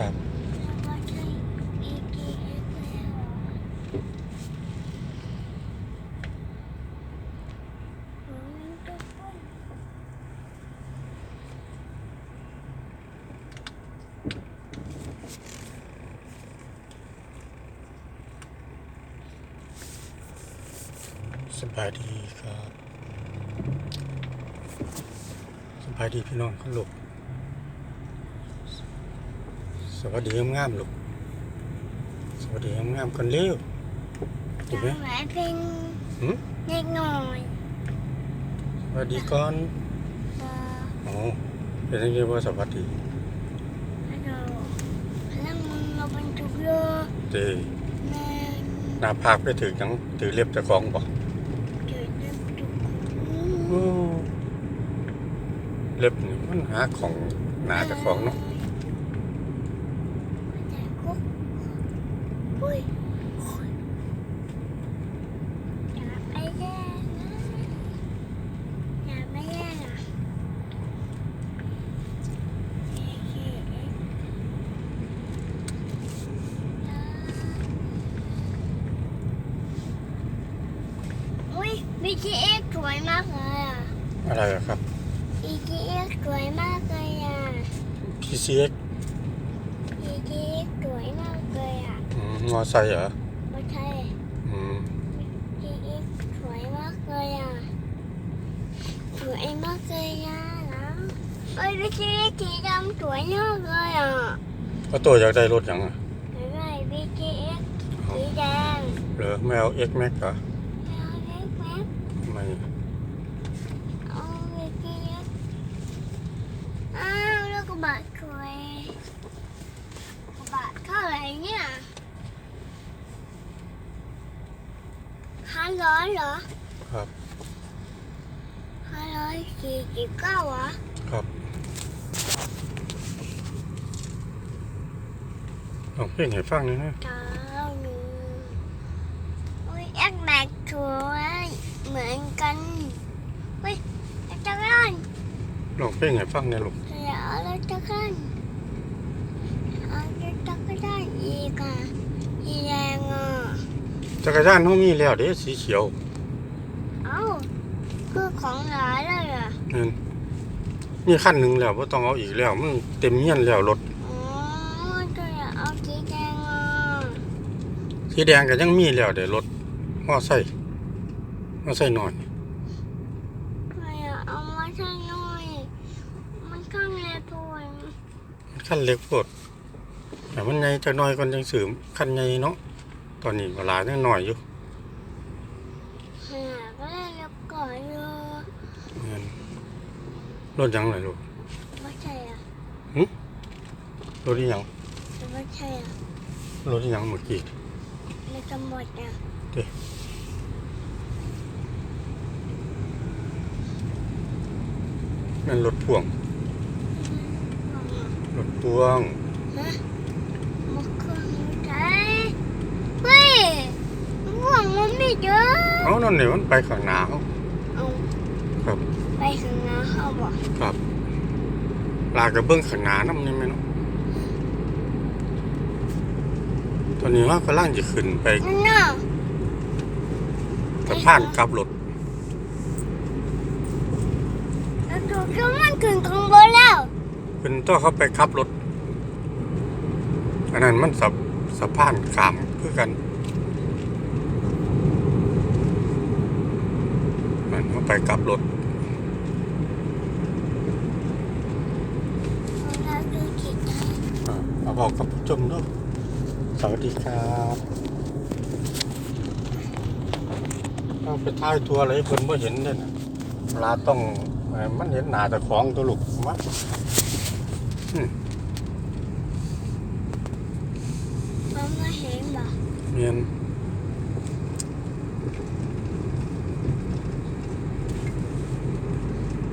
ครับสบายดีครับสบายดีพี่น้องครับลูก สวัสดีงามๆลูกสวัสดีงามๆกันเร็วถูกไหมทำไมเป็นหืมเล็กน้อยสวัสดีก่อนเอออ๋อเป็นยังไงว่าสวัสดีฮัลโหลแล้วมึงเราเป็นทุกเรือเจแม่หน้าผากไปถึงยังถือเล็บเจ้าของบ่เกิดเรื่องทุกโอ้เล็บนี่มันหาของหนาเจ้าของเนาะ แต่กุ๊กอุ้ ยอย่าไปแย่งนะอย่าไปแย่งอะอุ้ย BTS สวยมากเลยอะ อะไรอะครับ BTS สวยมากเลยอะ PCX BTS สวยมากเลยอะ อื มมอไซค์เหรอไม่ใช่อืม BTS สวยมากเลยอะสวยมากเลยอะนะเอ้ย BTS สีดำสวยมากเลยอะก็ตัวอยากได้รถหยังอะไม่ใช่ BTS สีแดงเหรอไม่เอา X Max เหรอ เอาเล็กแม็ก ไม่ เอา BTS อ้าวแล้วกระบะสวยกระบะเท่าไหร่เนี่ยห้า ร้อยเหรอครับห้าร้อยสี่สิบเก้าเหรอครับลองเพลงให้ฟังหน่อยนะเก้าหนึ่งอุ้ยแอ็กแม็กสวยเหมือนกันอุ้ยจักรยานลองเพลงให้ฟังหน่อยลูกเดี๋ยวเราจักรยานเอาจักรยานอีกอะอีแดงอะ จักรยานเขามีแล้วเด้สีเขียวเอ้าคือของหลายเลยอะนั่นมีขั้นหนึ่งแล้วว่าต้องเอาอีกแล้วมันเต็มเงี้ยนแล้วรถอ๋อตัวอยากเอาสีแดงอะสีแดงก็ยังมีแล้วเด้รถมอไซค์มอไซค์หน่อยตัวอยากเอามาใช้หน่อยมันข้างเล็กตัวขั้นเล็กโพดแต่มันใหญ่จะน้อยก่อนจังสืมขั้นใหญ่เนาะ ตอนนี้เวลายังน้อยอยู่หาก็ได้เล็กก่อนเลยนั่นรถหยังไงลูกไม่ใช่อะรถอีหยังไม่ใช่อะรถอีหยังเมื่อกี้ไม่จะหมดอะนั่นรถพ่วงรถพ่วงฮะมะเขือใช่เฮ้ยห่วงมันไม่ เยอะเอานั่นนี่มันไปข้างหน้าเขาเอาครับ ไปข้างหน้าเขาบอกครับลากระเบื้องข้างหน้าน้ำนี่ไหมเนาะตอนนี้ว่าก็ล่างจะขึ้นไปนั่นน่ะสะพานกลับรถแล้วตัวเครื่องมันขึ้นข้างบนแล้วเป็นตัวเขาไปขับรถอันนั้นมันสะสะพานขามคือกันมัน เขาไปกลับรถเราดูจิตใจอ่าเอาบอกกับผู้ชมด้วยสวัสดีครับเอาไปท้ายตัวอะไรเพิ่นบ่เห็นเด้นะเวลาต้องเอ่อมันเห็นหน้าแต่ของตัวลูกมามันไม่เห็นบอกเมียน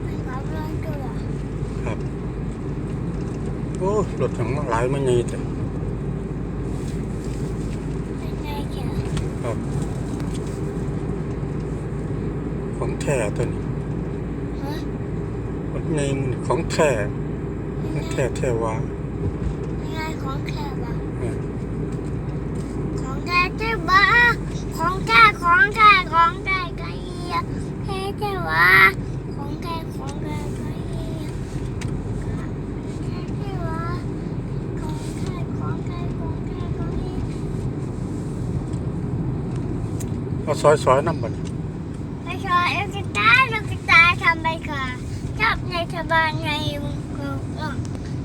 มันขับรถตัว ครับโอ้ รถถังมาหลายมันใหญ่แต่เป็นไงเจ้าครับของแท้ตัวนี้ฮะรถใหญ่มันของแท้ของแท้แท้ว่าเป็นไงขของแค่บ้าอืมของแท้ใช่บ้าของแท้ของแท้ของแท้ก็เอียแท้ใช่บ้าของแท้ของแท้ก็เอียแท้ใช่บ้าของแท้ของแท้ของแท้ก็เอีย เอา ซอยซอยน้ำบัดไม่ชอบลูกตาลูกตาทำไปค่ะชอบในชาวบ้านในวงกลม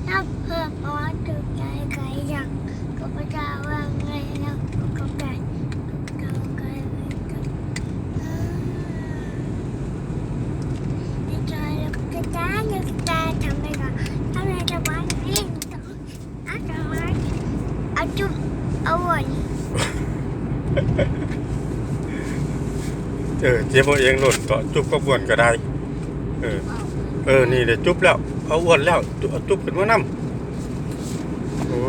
ชอบเพิ่มออถูกใจใครอยากก็ประจาว่าไงแล้วก็ไก่ก็ไก่ไม่ก็ไม่ชอบลูกตาลูกตาทำไปค่ะทำในชาวบ้านนี่อาจารย์อาจุเอาไว้ เออเจ็บเอาเองโลดต่อจุบก็บ่วนก็ได้ เออ เออ นี่เดี๋ยวจุบแล้วเอาอ้วนแล้วจุเอาจุบขึ้นมานํโอ้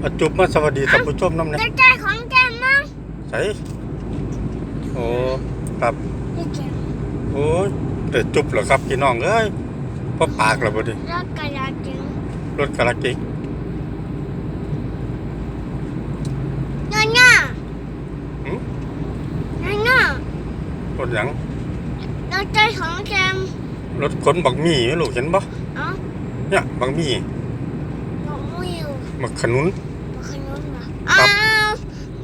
เอาจุบมาสวัสดีท่านผู้ชมน้ำเนี่ยลูกตาของแกมั้งใส่โอ้ครับลูกตาโอ้ยเดี๋ยวจุบเหรอครับพี่น้องเอ้ยพอปากแล้วบ่ดิแล้วกระดาษจึงรถกระกิกน่าน่า หืม น่าน่าร ถหยังเราใจของแกมรถขนบักหมี่ไหมลูกเห็นบ่เอ้าเนี่ยบักหมี่บอกไม่อยู่บักขนุนบอกขนุนเหรอครัอ้าบว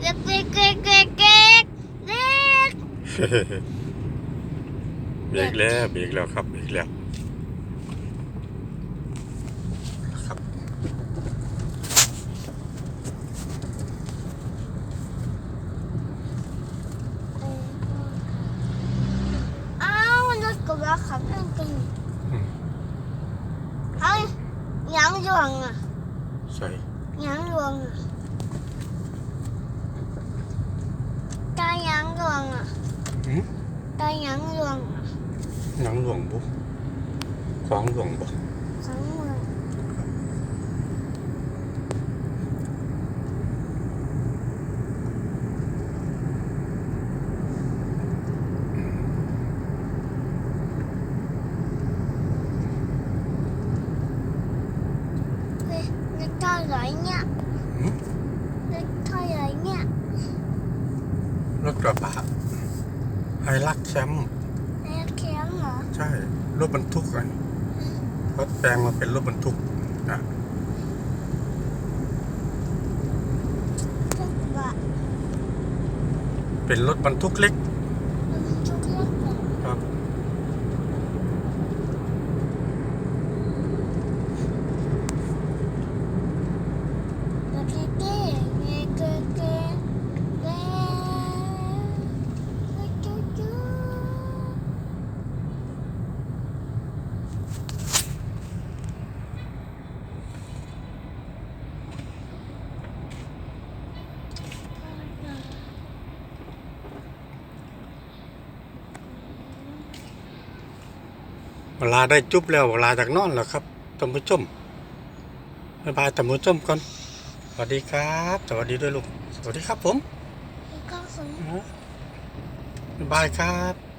เก๊กเก๊กเก๊กเก๊กเก๊กเก๊กเบรกแล้วเบรกแล้วครับเบรกแล้วครับ อ้าวรถกระบะขับเรื่องกันเฮ้ยหยังหลวงอะ ใส่ หยังหลวงอะตาหยังหลวงอะ หื มตาหยังหลวงอะหนังหลวงบุของหลวงบ่ของเมืองเฮ้ยนึกเท่าไหร่เนี่ยหืมนึกเท่าไหร่เนี่ยรถกระบะ ไฮลักแชมป์แม่เคียงเหรอ ใช่ รถบรรทุกอะรถแปลงมาเป็นรถบรรทุกอะทุกบะเป็นรถบรรทุกเล็กทุกเรื่องเลยครับ เวลาได้จุ๊บแล้วเวลาจากนอนแล้วครับท่านผู้ชมบ๊ายบายท่านผู้ชมก่อนสวัสดีครับ สวัสดีด้วยลูก สวัสดีครับผมก็สมบ๊ายบายครับ